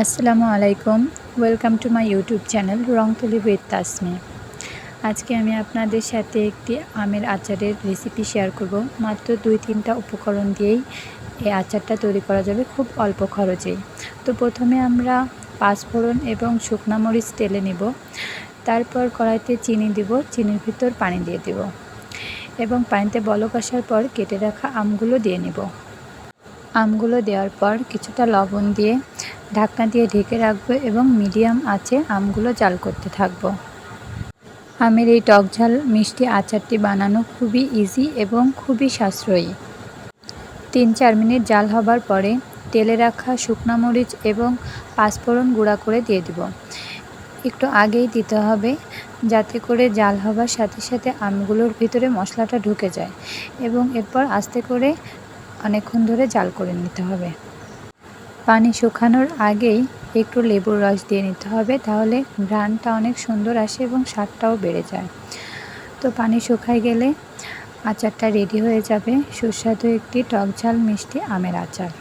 আসসালামু আলাইকুম। Welcome to my YouTube channel Rongtuli with Tasmi আজকে আমি আপনাদের সাথে একটি আমের আচারের রেসিপি শেয়ার করব। মাত্র দুই তিনটা উপকরণ দিয়েই এই আচারটা তৈরি করা যাবে খুব অল্প খরচেই তো প্রথমে আমরা পাঁচফোড়ন এবং শুকনা মরিচ তেলে নেব। তারপর কড়াইতে চিনি দিব, চিনির ভিতর পানি দিয়ে দিব। এবং পানিতে বলক আসার পর কেটে রাখা আমগুলো দিয়ে নেব। আমগুলো দেওয়ার পর কিছুটা লবণ দিয়ে ঢাকনা দিয়ে ঢেকে রাখব এবং মিডিয়াম আঁচে আমগুলো জাল করতে থাকব। আমের এই টক ঝাল মিষ্টি আচারটি বানানো খুবই ইজি এবং খুবই সাশ্রয়ী। তিন চার মিনিট জাল হবার পরে তেলে রাখা শুকনা মরিচ এবং পাঁচফোড়ন গুঁড়া করে দিয়ে দিব। একটু আগেই দিতে হবে যাতে করে জাল হবার সাথে সাথে আমগুলোর ভিতরে মশলাটা ঢুকে যায় এবং এরপর আস্তে করে অনেকক্ষণ ধরে জাল করে নিতে হবে। পানি শুকানোর আগেই একটু লেবুর রস দিয়ে নিতে হবে তাহলে ঘ্রাণটা অনেক সুন্দর আসে এবং স্বাদটাও বেড়ে যায় তো পানি শুকায় গেলে আচারটা রেডি হয়ে যাবে সুস্বাদু একটি টক ঝাল মিষ্টি আমের আচার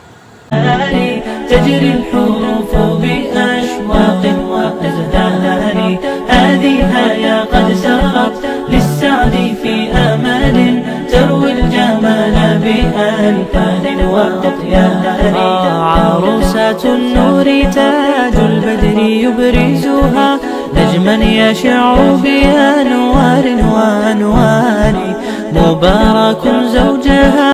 تجري الحروف بأشواق وأزدان هذه يا قد سرت للسعد في أمل تروي الجمال بألفان وأطيان عروسة النور تاج البدر يبرزها نجما يشع بأنوار وأنوار مبارك زوجها.